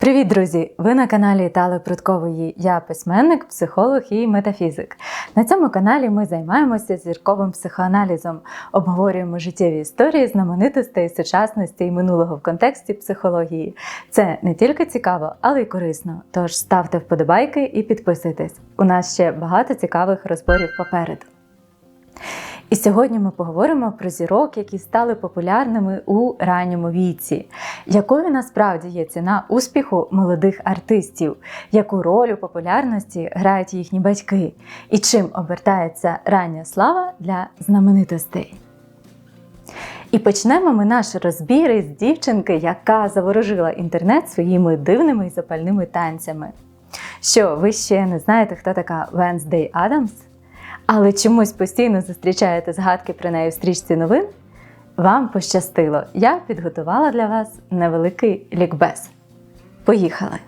Привіт, друзі! Ви на каналі Тали Прудкової. Я письменник, психолог і метафізик. На цьому каналі ми займаємося зірковим психоаналізом, обговорюємо життєві історії знаменитостей сучасності і минулого в контексті психології. Це не тільки цікаво, але й корисно. Тож ставте вподобайки і підписуйтесь. У нас ще багато цікавих розборів попереду. І сьогодні ми поговоримо про зірок, які стали популярними у ранньому віці, якою насправді є ціна успіху молодих артистів, яку роль у популярності грають їхні батьки, і чим обертається рання слава для знаменитостей. І почнемо ми наш розбір із дівчинки, яка заворожила інтернет своїми дивними і запальними танцями. Що, ви ще не знаєте, хто така Венсдей Адамс? Але чомусь постійно зустрічаєте згадки про неї в стрічці новин, вам пощастило. Я підготувала для вас невеликий лікбез. Поїхали!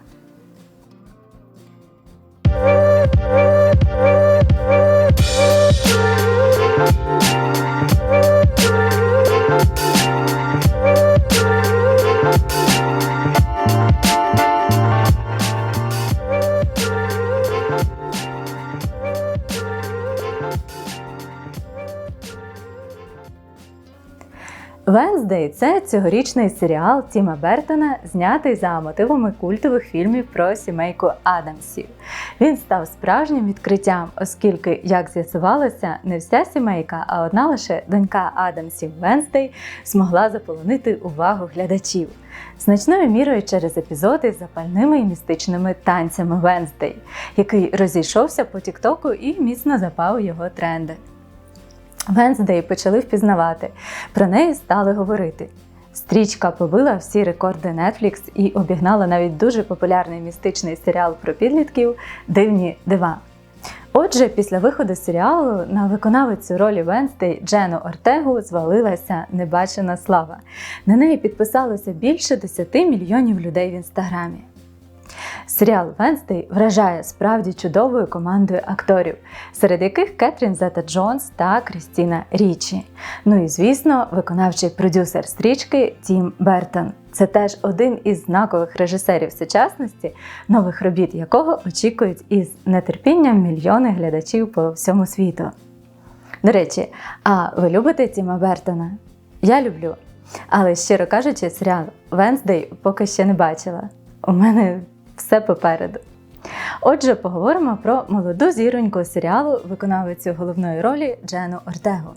Венздей це цьогорічний серіал Тіма Бертона, знятий за мотивами культових фільмів про сімейку Адамсів. Він став справжнім відкриттям, оскільки, як з'ясувалося, не вся сімейка, а одна лише донька Адамсів Венздей змогла заполонити увагу глядачів. Значною мірою через епізоди з запальними і містичними танцями Венздей, який розійшовся по Тіктоку і міцно запав у його тренди. Венздей почали впізнавати. Про неї стали говорити. Стрічка побила всі рекорди Netflix і обігнала навіть дуже популярний містичний серіал про підлітків Дивні дива. Отже, після виходу серіалу на виконавицю ролі Венстей Джену Ортегу звалилася небачена слава. На неї підписалося більше 10 мільйонів людей в інстаграмі. Серіал Венстей вражає справді чудовою командою акторів, серед яких Кетрін Зета Джонс та Крістіна Річі. Ну і звісно, виконавчий продюсер стрічки Тім Бертон. Це теж один із знакових режисерів сучасності, нових робіт якого очікують із нетерпінням мільйони глядачів по всьому світу. До речі, а ви любите Тіма Бертона? Я люблю. Але щиро кажучи, серіал Венздей поки ще не бачила. У мене все попереду. Отже, поговоримо про молоду зіроньку серіалу, виконавицю головної ролі Джену Ортегу.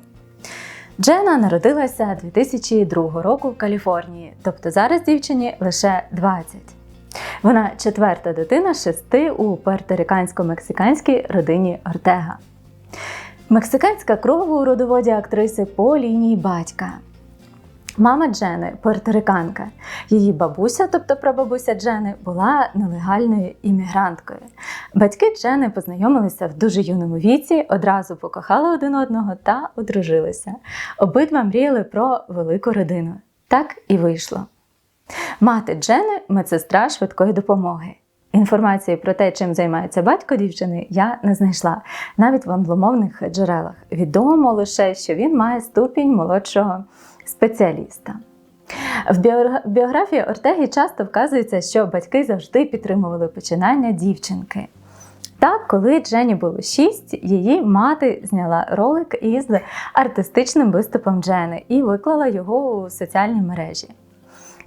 Джена народилася 2002 року в Каліфорнії, тобто зараз дівчині лише 20. Вона четверта дитина шести у перторикансько-мексиканській родині Ортега. Мексиканська кров у родоводі актриси по лінії батька. Мама Джени порториканка. Її бабуся, тобто прабабуся Джени, була нелегальною іммігранткою. Батьки Джени познайомилися в дуже юному віці, одразу покохали один одного та одружилися. Обидва мріяли про велику родину. Так і вийшло. Мати Джени медсестра швидкої допомоги. Інформації про те, чим займається батько дівчини, я не знайшла навіть в англомовних джерелах. Відомо лише, що він має ступінь молодшого спеціаліста. В біографії Ортеги часто вказується, що батьки завжди підтримували починання дівчинки. Так, коли Джені було 6, її мати зняла ролик із артистичним виступом Джени і виклала його у соціальні мережі.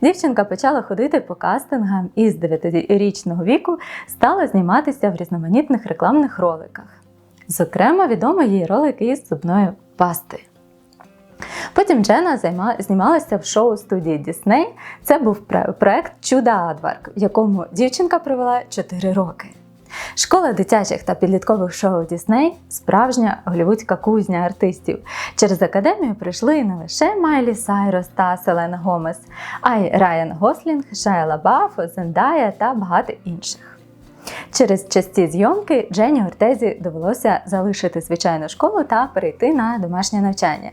Дівчинка почала ходити по кастингам і з 9-річного віку стала зніматися в різноманітних рекламних роликах. Зокрема, відомо її ролик із зубною пастою. Потім Джена знімалася в шоу студії Дісней. Це був проект Чуда Адварк, в якому дівчинка провела 4 роки. Школа дитячих та підліткових шоу Дісней справжня голівудська кузня артистів. Через академію прийшли не лише Майлі Сайрос та Селена Гомес, а й Райан Гослінг, Шая Лабаф, Зендая та багато інших. Через часті зйомки Джені Ортезі довелося залишити звичайну школу та перейти на домашнє навчання.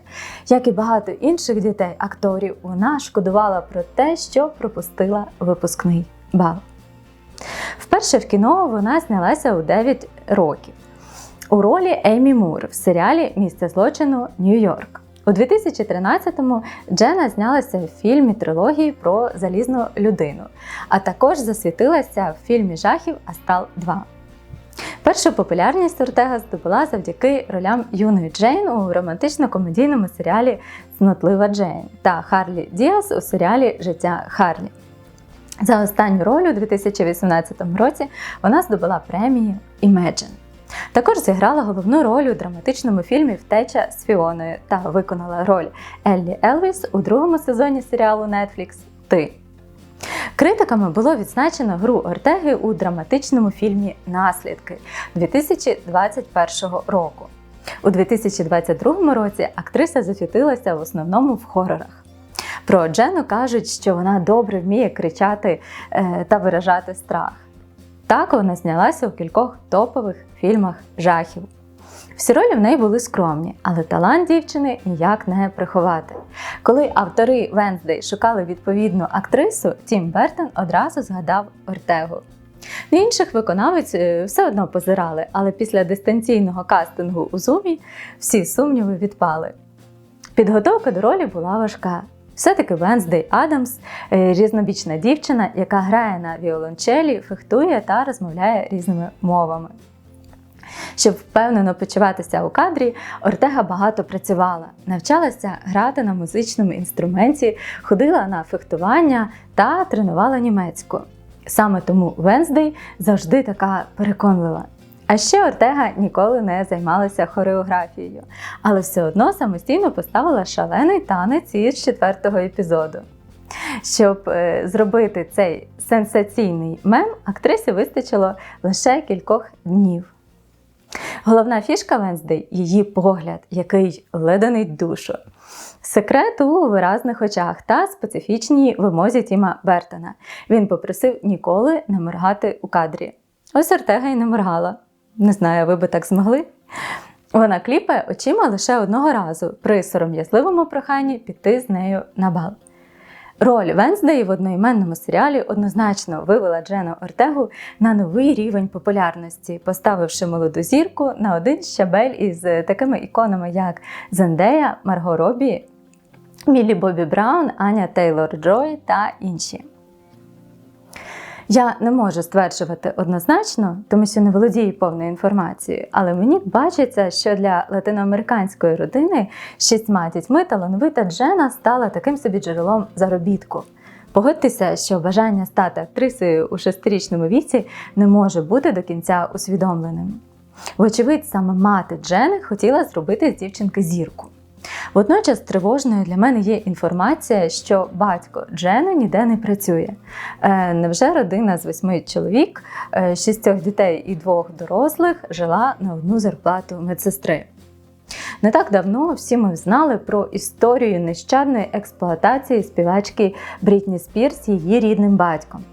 Як і багато інших дітей, акторів, вона шкодувала про те, що пропустила випускний бал. Вперше в кіно вона знялася у 9 років у ролі Еймі Мур в серіалі Місце злочину Нью-Йорк. У 2013-му Джена знялася в фільмі трилогії про залізну людину, а також засвітилася в фільмі жахів Астрал 2. Першу популярність Ортега здобула завдяки ролям юної Джейн у романтично-комедійному серіалі Цнотлива Джейн та Харлі Діас у серіалі Життя Харлі. За останню роль у 2018 році вона здобула премію Imagine. Також зіграла головну роль у драматичному фільмі Втеча з Фіоною та виконала роль Еллі Елвіс у другому сезоні серіалу Netflix Ти. Критиками було відзначено гру Ортеги у драматичному фільмі Наслідки 2021 року. У 2022 році актриса засвітилася в основному в хорорах. Про Джену кажуть, що вона добре вміє кричати е, та виражати страх. Так вона знялася у кількох топових фільмах жахів. Всі ролі в неї були скромні, але талант дівчини ніяк не приховати. Коли автори Венздей шукали відповідну актрису, Тім Бертон одразу згадав Ортегу. Інших виконавець е, все одно позирали, але після дистанційного кастингу у Зумі всі сумніви відпали. Підготовка до ролі була важка. Все-таки Венздей Адамс е, різнобічна дівчина, яка грає на віолончелі, фехтує та розмовляє різними мовами. Щоб впевнено почуватися у кадрі, Ортега багато працювала, навчалася грати на музичному інструменті, ходила на фехтування та тренувала німецьку. Саме тому Венздей завжди така переконлива. А ще Ортега ніколи не займалася хореографією, але все одно самостійно поставила шалений танець із четвертого епізоду. Щоб е, зробити цей сенсаційний мем, актрисі вистачило лише кількох днів. Головна фішка Венздей її погляд, який леденить душу. Секрет у виразних очах та специфічній вимозі Тіма Бертона. Він попросив ніколи не моргати у кадрі. Ось Ортега й не моргала. Не знаю, ви би так змогли. Вона кліпає очима лише одного разу при сором'язливому проханні піти з нею на бал. Роль Венздеї в одноіменному серіалі однозначно вивела Джену Ортегу на новий рівень популярності, поставивши молоду зірку на один щабель із такими іконами, як Зендея, Марго Робі, Міллі Бобі Браун, Аня Тейлор Джой та інші. Я не можу стверджувати однозначно, тому що не володію повною інформацією, але мені бачиться, що для латиноамериканської родини шістьма дітьми талановита Джена стала таким собі джерелом заробітку. Погодьтеся, що бажання стати актрисою у шестирічному віці не може бути до кінця усвідомленим. Вочевидь, саме мати Джени хотіла зробити з дівчинки зірку. Водночас тривожною для мене є інформація, що батько Джени ніде не працює. Е, невже родина з восьми чоловік, е, шістьох дітей і двох дорослих жила на одну зарплату медсестри? Не так давно всі ми знали про історію нещадної експлуатації співачки Брітні Спірс її рідним батьком.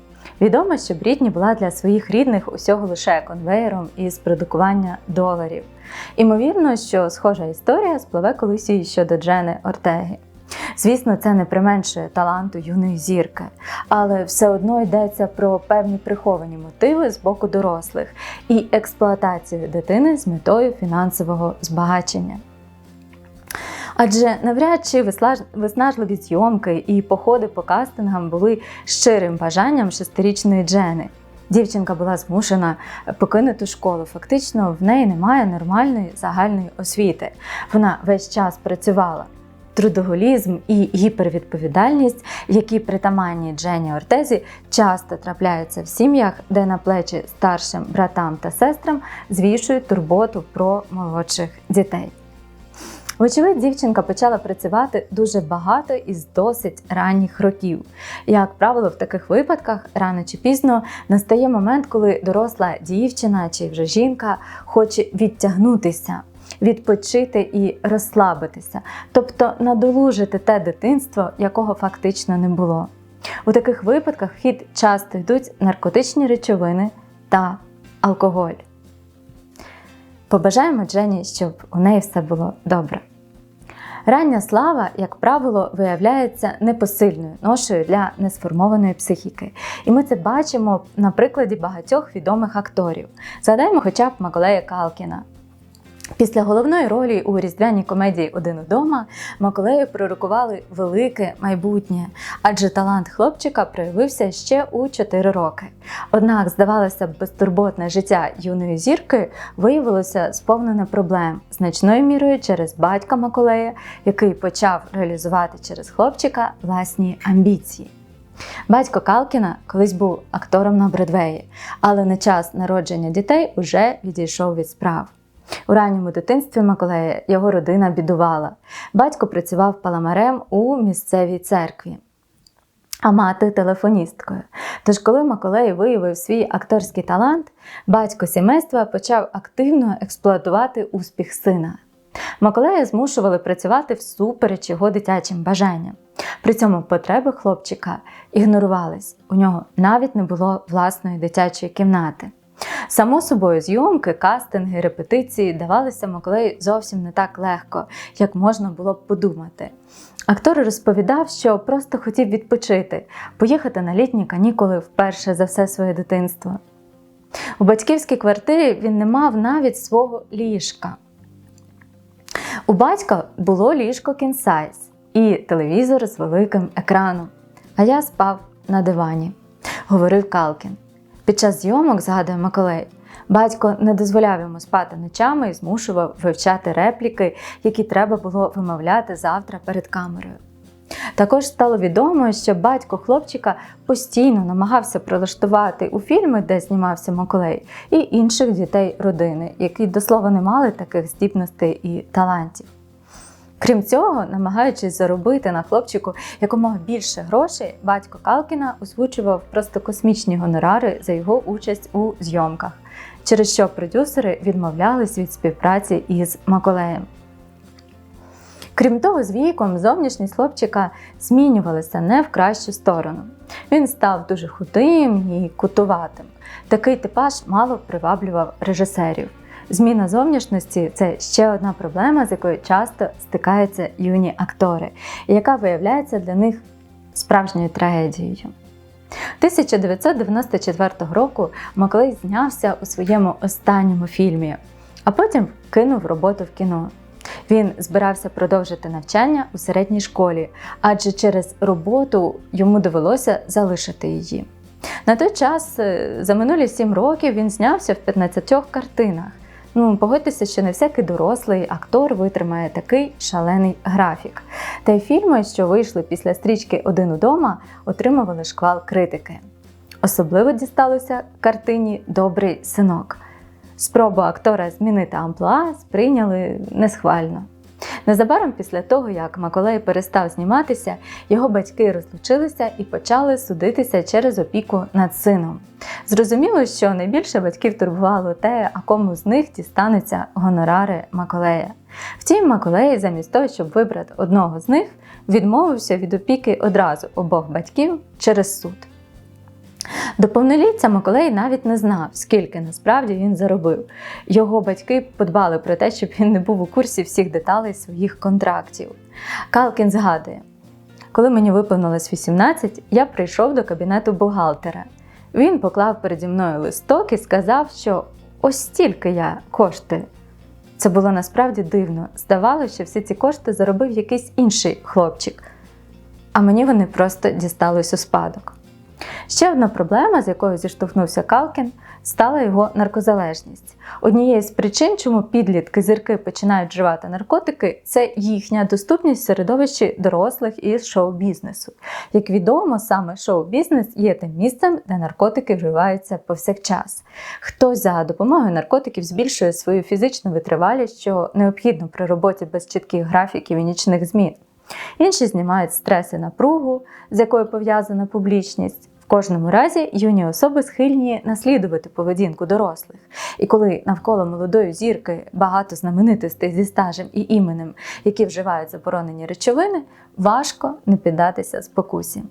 Відомо, що Брітні була для своїх рідних усього лише конвеєром із продукування доларів. Імовірно, що схожа історія спливе колись і щодо Джени Ортеги. Звісно, це не применшує таланту юної зірки, але все одно йдеться про певні приховані мотиви з боку дорослих і експлуатацію дитини з метою фінансового збагачення. Адже навряд чи виснажливі зйомки і походи по кастингам були щирим бажанням шестирічної Джени. Дівчинка була змушена покинути школу. Фактично, в неї немає нормальної загальної освіти. Вона весь час працювала. Трудоголізм і гіпервідповідальність, які притаманні Джені Ортезі, часто трапляються в сім'ях, де на плечі старшим братам та сестрам звішують турботу про молодших дітей. Вочевидь, дівчинка почала працювати дуже багато із досить ранніх років. Як правило, в таких випадках рано чи пізно настає момент, коли доросла дівчина чи вже жінка хоче відтягнутися. Відпочити і розслабитися, тобто надолужити те дитинство, якого фактично не було. У таких випадках в хід часто йдуть наркотичні речовини та алкоголь. Побажаємо Джені, щоб у неї все було добре. Рання слава, як правило, виявляється непосильною ношею для несформованої психіки. І ми це бачимо на прикладі багатьох відомих акторів. Згадаємо хоча б Маколея Калкіна. Після головної ролі у різдвяній комедії Один удома Маколею пророкували велике майбутнє, адже талант хлопчика проявився ще у 4 роки. Однак, здавалося б, безтурботне життя юної зірки виявилося сповнене проблем, значною мірою через батька Маколея, який почав реалізувати через хлопчика власні амбіції. Батько Калкіна колись був актором на Бродвеї, але на час народження дітей уже відійшов від справ. У ранньому дитинстві Миколая його родина бідувала. Батько працював паламарем у місцевій церкві, а мати телефоністкою. Тож, коли Миколай виявив свій акторський талант, батько сімейства почав активно експлуатувати успіх сина. Миколая змушували працювати всупереч його дитячим бажанням. При цьому потреби хлопчика ігнорувались. У нього навіть не було власної дитячої кімнати. Само собою, зйомки, кастинги, репетиції давалися Миколаю зовсім не так легко, як можна було б подумати. Актор розповідав, що просто хотів відпочити, поїхати на літні канікули вперше за все своє дитинство. У батьківській квартирі він не мав навіть свого ліжка. У батька було ліжко кінсайз і телевізор з великим екраном, а я спав на дивані, говорив Калкін. Під час зйомок, згадує Маколей, батько не дозволяв йому спати ночами і змушував вивчати репліки, які треба було вимовляти завтра перед камерою. Також стало відомо, що батько хлопчика постійно намагався прилаштувати у фільми, де знімався Маколей, і інших дітей родини, які до слова не мали таких здібностей і талантів. Крім цього, намагаючись заробити на хлопчику якомога більше грошей, батько Калкіна озвучував просто космічні гонорари за його участь у зйомках, через що продюсери відмовлялись від співпраці із Маколеєм. Крім того, з віком зовнішність хлопчика змінювалася не в кращу сторону. Він став дуже худим і кутуватим. Такий типаж мало приваблював режисерів. Зміна зовнішності це ще одна проблема, з якою часто стикаються юні актори, яка виявляється для них справжньою трагедією. 1994 року Маклей знявся у своєму останньому фільмі, а потім кинув роботу в кіно. Він збирався продовжити навчання у середній школі, адже через роботу йому довелося залишити її. На той час, е, за минулі сім років, він знявся в 15 картинах. Ну, погодьтеся, що не всякий дорослий актор витримає такий шалений графік. Та й фільми, що вийшли після стрічки Один удома, отримували шквал критики. Особливо дісталося картині Добрий синок. Спробу актора змінити амплуа сприйняли несхвально. Незабаром після того, як Маколей перестав зніматися, його батьки розлучилися і почали судитися через опіку над сином. Зрозуміло, що найбільше батьків турбувало те, а кому з них дістануться гонорари Маколея. Втім, Маколей, замість того, щоб вибрати одного з них, відмовився від опіки одразу обох батьків через суд. До повноліття Миколей навіть не знав, скільки насправді він заробив. Його батьки подбали про те, щоб він не був у курсі всіх деталей своїх контрактів. Калкін згадує: коли мені виповнилось 18, я прийшов до кабінету бухгалтера. Він поклав переді мною листок і сказав, що ось стільки я коштую. Це було насправді дивно. Здавалося, що всі ці кошти заробив якийсь інший хлопчик, а мені вони просто дістались у спадок. Ще одна проблема, з якою зіштовхнувся Калкін, стала його наркозалежність. Однією з причин, чому підлітки зірки починають вживати наркотики, це їхня доступність в середовищі дорослих із шоу-бізнесу. Як відомо, саме шоу-бізнес є тим місцем, де наркотики вживаються повсякчас. Хтось за допомогою наркотиків збільшує свою фізичну витривалість, що необхідно при роботі без чітких графіків і нічних змін. Інші знімають стрес і напругу, з якою пов'язана публічність. Кожному разі юні особи схильні наслідувати поведінку дорослих. І коли навколо молодої зірки багато знаменитостей зі стажем і іменем, які вживають заборонені речовини, важко не піддатися спокусі.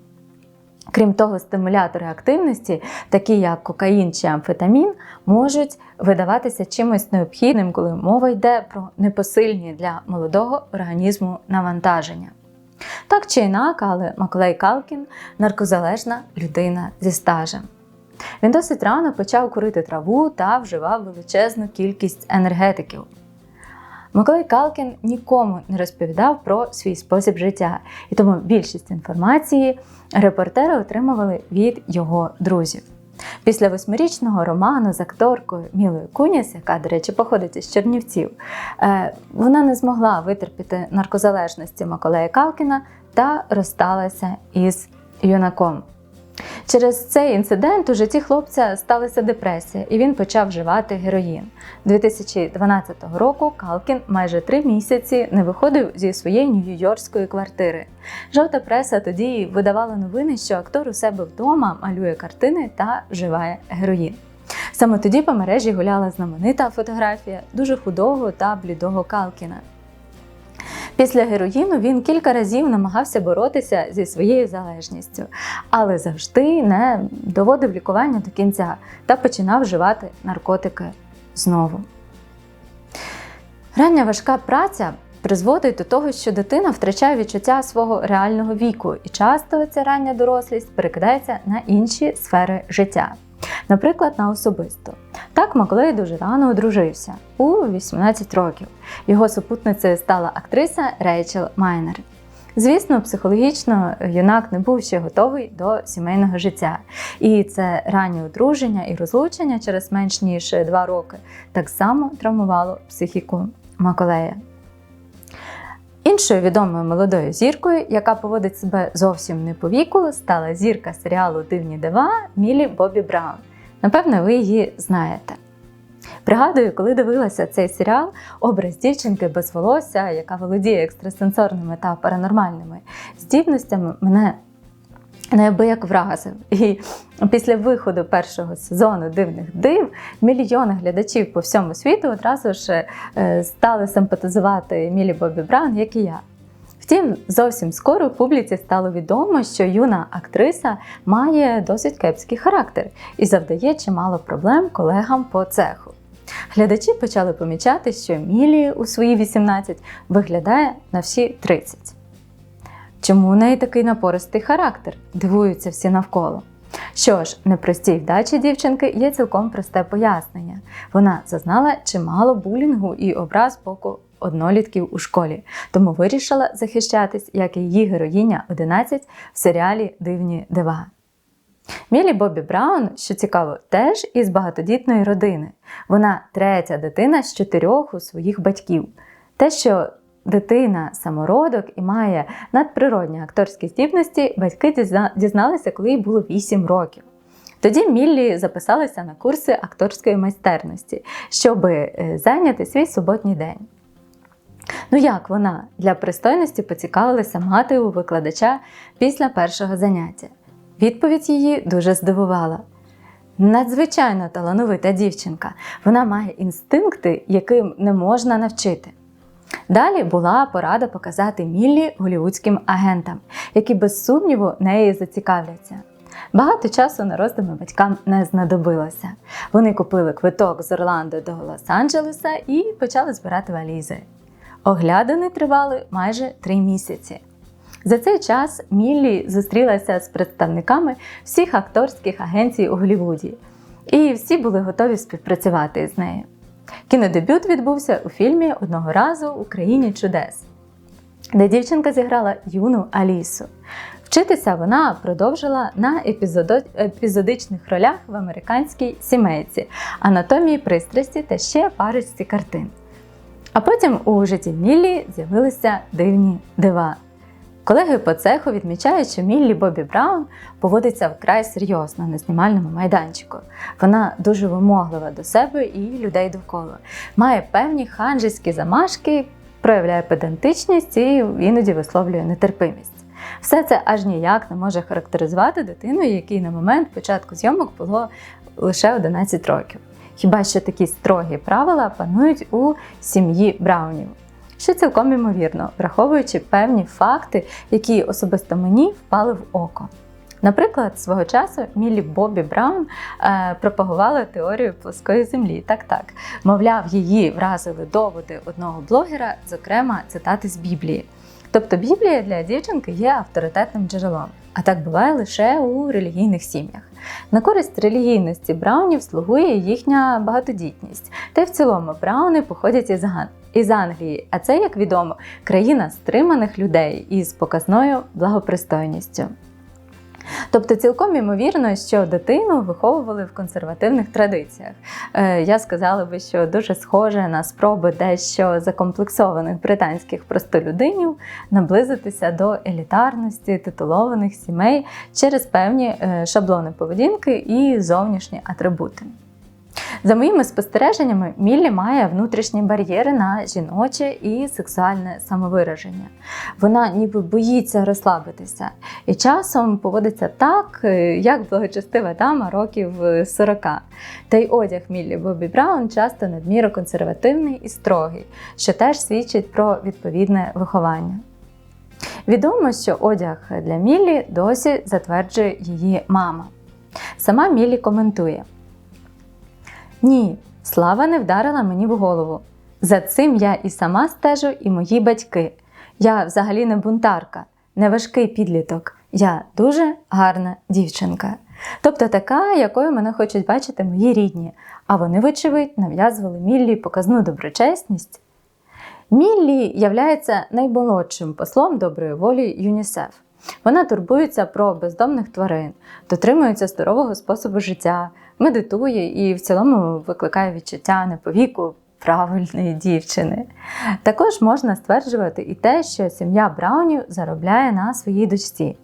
Крім того, стимулятори активності, такі як кокаїн чи амфетамін, можуть видаватися чимось необхідним, коли мова йде про непосильні для молодого організму навантаження. Так чи інак, але Маклей Калкін наркозалежна людина зі стажем. Він досить рано почав курити траву та вживав величезну кількість енергетиків. Миколай Калкін нікому не розповідав про свій спосіб життя, і тому більшість інформації репортери отримували від його друзів. Після восьмирічного роману з акторкою Мілою Куніс, яка, до речі, походить із Чернівців, е, вона не змогла витерпіти наркозалежності Миколая Калкіна та розсталася із юнаком. Через цей інцидент у житті хлопця сталася депресія, і він почав вживати героїн. 2012 року Калкін майже три місяці не виходив зі своєї нью-йоркської квартири. Жовта преса тоді видавала новини, що актор у себе вдома малює картини та вживає героїн. Саме тоді по мережі гуляла знаменита фотографія дуже худого та блідого Калкіна. Після героїну він кілька разів намагався боротися зі своєю залежністю, але завжди не доводив лікування до кінця та починав вживати наркотики знову. Рання важка праця призводить до того, що дитина втрачає відчуття свого реального віку, і часто ця рання дорослість перекидається на інші сфери життя, наприклад, на особисто. Так Маколей дуже рано одружився у 18 років. Його супутницею стала актриса Рейчел Майнер. Звісно, психологічно юнак не був ще готовий до сімейного життя. І це раннє одруження і розлучення через менш ніж два роки так само травмувало психіку Маколея. Іншою відомою молодою зіркою, яка поводить себе зовсім не по віку, стала зірка серіалу Дивні дива Мілі Бобі Браун. Напевно, ви її знаєте. Пригадую, коли дивилася цей серіал, образ дівчинки без волосся, яка володіє екстрасенсорними та паранормальними здібностями, мене неабияк вразив. І після виходу першого сезону дивних див мільйони глядачів по всьому світу одразу ж е, стали симпатизувати Мілі Бобі Браун, як і я. Втім, зовсім скоро публіці стало відомо, що юна актриса має досить кепський характер і завдає чимало проблем колегам по цеху. Глядачі почали помічати, що Мілі у свої 18 виглядає на всі 30. Чому у неї такий напористий характер? Дивуються всі навколо. Що ж, непростій вдачі дівчинки є цілком просте пояснення. Вона зазнала чимало булінгу і образ боку однолітків у школі, тому вирішила захищатись, як і її героїня 11 в серіалі Дивні дива. Мілі Бобі Браун, що цікаво, теж із багатодітної родини. Вона третя дитина з чотирьох у своїх батьків. Те, що дитина самородок і має надприродні акторські здібності, батьки дізналися, коли їй було 8 років. Тоді Міллі записалася на курси акторської майстерності, щоб е, зайняти свій суботній день. Ну як вона для пристойності поцікавилася мати у викладача після першого заняття? Відповідь її дуже здивувала. Надзвичайно талановита дівчинка, вона має інстинкти, яким не можна навчити. Далі була порада показати Міллі голівудським агентам, які без сумніву неї зацікавляться. Багато часу на роздуми батькам не знадобилося. Вони купили квиток з Орландо до Лос-Анджелеса і почали збирати валізи. Оглядини тривали майже три місяці. За цей час Міллі зустрілася з представниками всіх акторських агенцій у Голлівуді, і всі були готові співпрацювати з нею. Кінодебют відбувся у фільмі Одного разу у країні чудес, де дівчинка зіграла юну Алісу. Вчитися вона продовжила на епізодичних ролях в американській сімейці, анатомії пристрасті та ще парочці картин. А потім у житті Міллі з'явилися дивні дива. Колеги по цеху відмічають, що Міллі Бобі Браун поводиться вкрай серйозно на знімальному майданчику. Вона дуже вимоглива до себе і людей довкола. Має певні ханжеські замашки, проявляє педантичність і іноді висловлює нетерпимість. Все це аж ніяк не може характеризувати дитину, якій на момент початку зйомок було лише 11 років. Хіба що такі строгі правила панують у сім'ї Браунів? Що цілком імовірно, враховуючи певні факти, які особисто мені впали в око. Наприклад, свого часу Міллі Бобі Браун е, пропагувала теорію плоскої землі. Так, так, мовляв, її вразили доводи одного блогера, зокрема цитати з Біблії. Тобто Біблія для дівчинки є авторитетним джерелом, а так буває лише у релігійних сім'ях. На користь релігійності браунів слугує їхня багатодітність, та й в цілому брауни походять із із Англії, а це, як відомо, країна стриманих людей із показною благопристойністю. Тобто цілком імовірно, що дитину виховували в консервативних традиціях. Е, Я сказала би, що дуже схоже на спроби дещо закомплексованих британських простолюдинів наблизитися до елітарності титулованих сімей через певні е, шаблони поведінки і зовнішні атрибути. За моїми спостереженнями, Міллі має внутрішні бар'єри на жіноче і сексуальне самовираження. Вона ніби боїться розслабитися і часом поводиться так, е, як благочестива дама років е, 40. Та й одяг Міллі Бобі Браун часто надміру консервативний і строгий, що теж свідчить про відповідне виховання. Відомо, що одяг для Міллі досі затверджує її мама. Сама Міллі коментує. Ні, слава не вдарила мені в голову. За цим я і сама стежу, і мої батьки. Я взагалі не бунтарка, не важкий підліток. Я дуже гарна дівчинка. Тобто така, якою мене хочуть бачити мої рідні, а вони, вочевидь, нав'язували Міллі показну доброчесність. Міллі являється наймолодшим послом доброї волі ЮНІСЕФ. Вона турбується про бездомних тварин, дотримується здорового способу життя, медитує і в цілому викликає відчуття неповіку правильної дівчини. Також можна стверджувати і те, що сім'я Браунів заробляє на своїй дочці.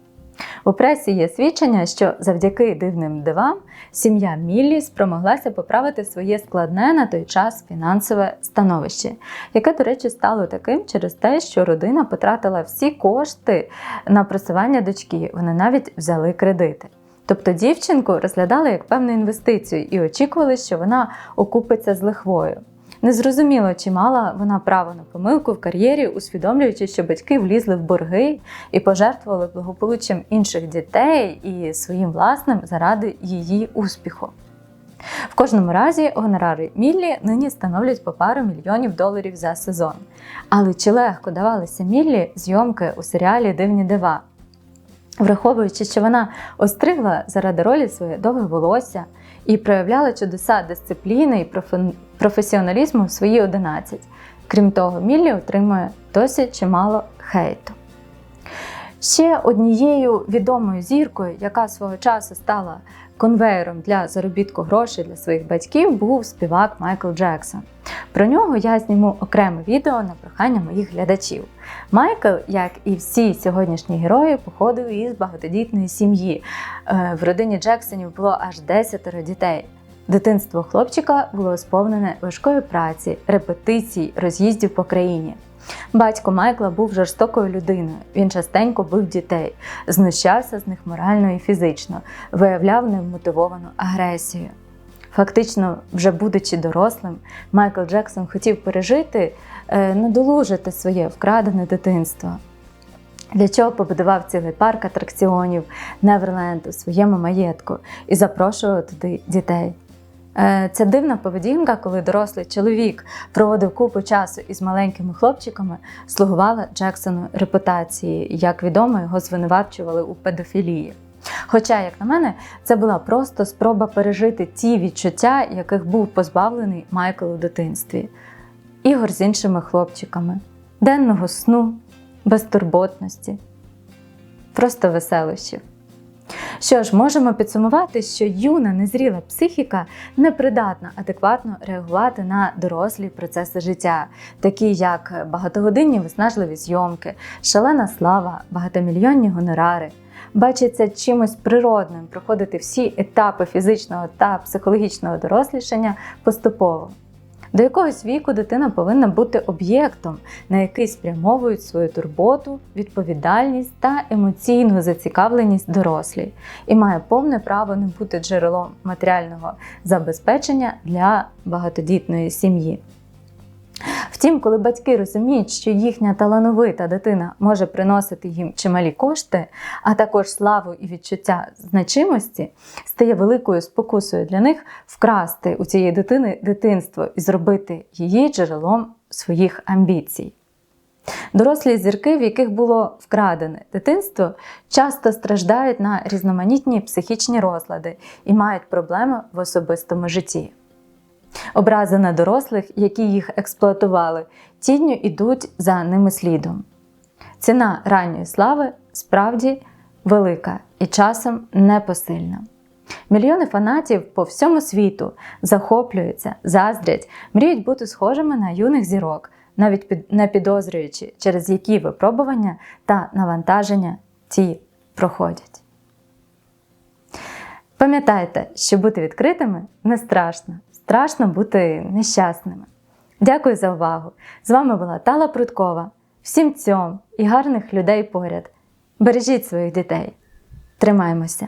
У пресі є свідчення, що завдяки дивним дивам сім'я Міллі спромоглася поправити своє складне на той час фінансове становище, яке, до речі, стало таким через те, що родина потратила всі кошти на просування дочки. Вони навіть взяли кредити. Тобто дівчинку розглядали як певну інвестицію і очікували, що вона окупиться з лихвою. Незрозуміло, чи мала вона право на помилку в кар'єрі, усвідомлюючи, що батьки влізли в борги і пожертвували благополуччям інших дітей і своїм власним заради її успіху. В кожному разі гонорари Міллі нині становлять по пару мільйонів доларів за сезон. Але чи легко давалися Міллі зйомки у серіалі Дивні дива? Враховуючи, що вона остригла заради ролі своє довге волосся і проявляла чудеса дисципліни і професіоналізму в свої 11. Крім того, Міллі отримує досить чимало хейту. Ще однією відомою зіркою, яка свого часу стала конвейером для заробітку грошей для своїх батьків, був співак Майкл Джексон. Про нього я зніму окреме відео на прохання моїх глядачів. Майкл, як і всі сьогоднішні герої, походив із багатодітної сім'ї. Е, В родині Джексонів було аж 10 дітей. Дитинство хлопчика було сповнене важкої праці, репетицій, роз'їздів по країні. Батько Майкла був жорстокою людиною. Він частенько бив дітей, знущався з них морально і фізично, виявляв невмотивовану агресію. Фактично, вже будучи дорослим, Майкл Джексон хотів пережити, е, надолужити своє вкрадене дитинство. Для чого побудував цілий парк атракціонів Неверленд у своєму маєтку і запрошував туди дітей. Е, Ця дивна поведінка, коли дорослий чоловік проводив купу часу із маленькими хлопчиками, слугувала Джексону репутації. Як відомо, його звинувачували у педофілії. Хоча, як на мене, це була просто спроба пережити ті відчуття, яких був позбавлений Майкл у дитинстві, ігор з іншими хлопчиками, денного сну, безтурботності, просто веселощів. Що ж, можемо підсумувати, що юна незріла психіка непридатна адекватно реагувати на дорослі процеси життя, такі як багатогодинні виснажливі зйомки, шалена слава, багатомільйонні гонорари. Бачиться чимось природним проходити всі етапи фізичного та психологічного дорослішання поступово. До якогось віку дитина повинна бути об'єктом, на який спрямовують свою турботу, відповідальність та емоційну зацікавленість дорослі, і має повне право не бути джерелом матеріального забезпечення для багатодітної сім'ї. Втім, коли батьки розуміють, що їхня талановита дитина може приносити їм чималі кошти, а також славу і відчуття значимості, стає великою спокусою для них вкрасти у цієї дитини дитинство і зробити її джерелом своїх амбіцій. Дорослі зірки, в яких було вкрадене дитинство, часто страждають на різноманітні психічні розлади і мають проблеми в особистому житті. Образи на дорослих, які їх експлуатували, тінню ідуть за ними слідом. Ціна ранньої слави справді велика і часом непосильна. Мільйони фанатів по всьому світу захоплюються, заздрять, мріють бути схожими на юних зірок, навіть не підозрюючи, через які випробування та навантаження ті проходять. Пам'ятайте, що бути відкритими не страшно, страшно бути нещасними. Дякую за увагу! З вами була Тала Пруткова. Всім цьом і гарних людей поряд. Бережіть своїх дітей. Тримаймося!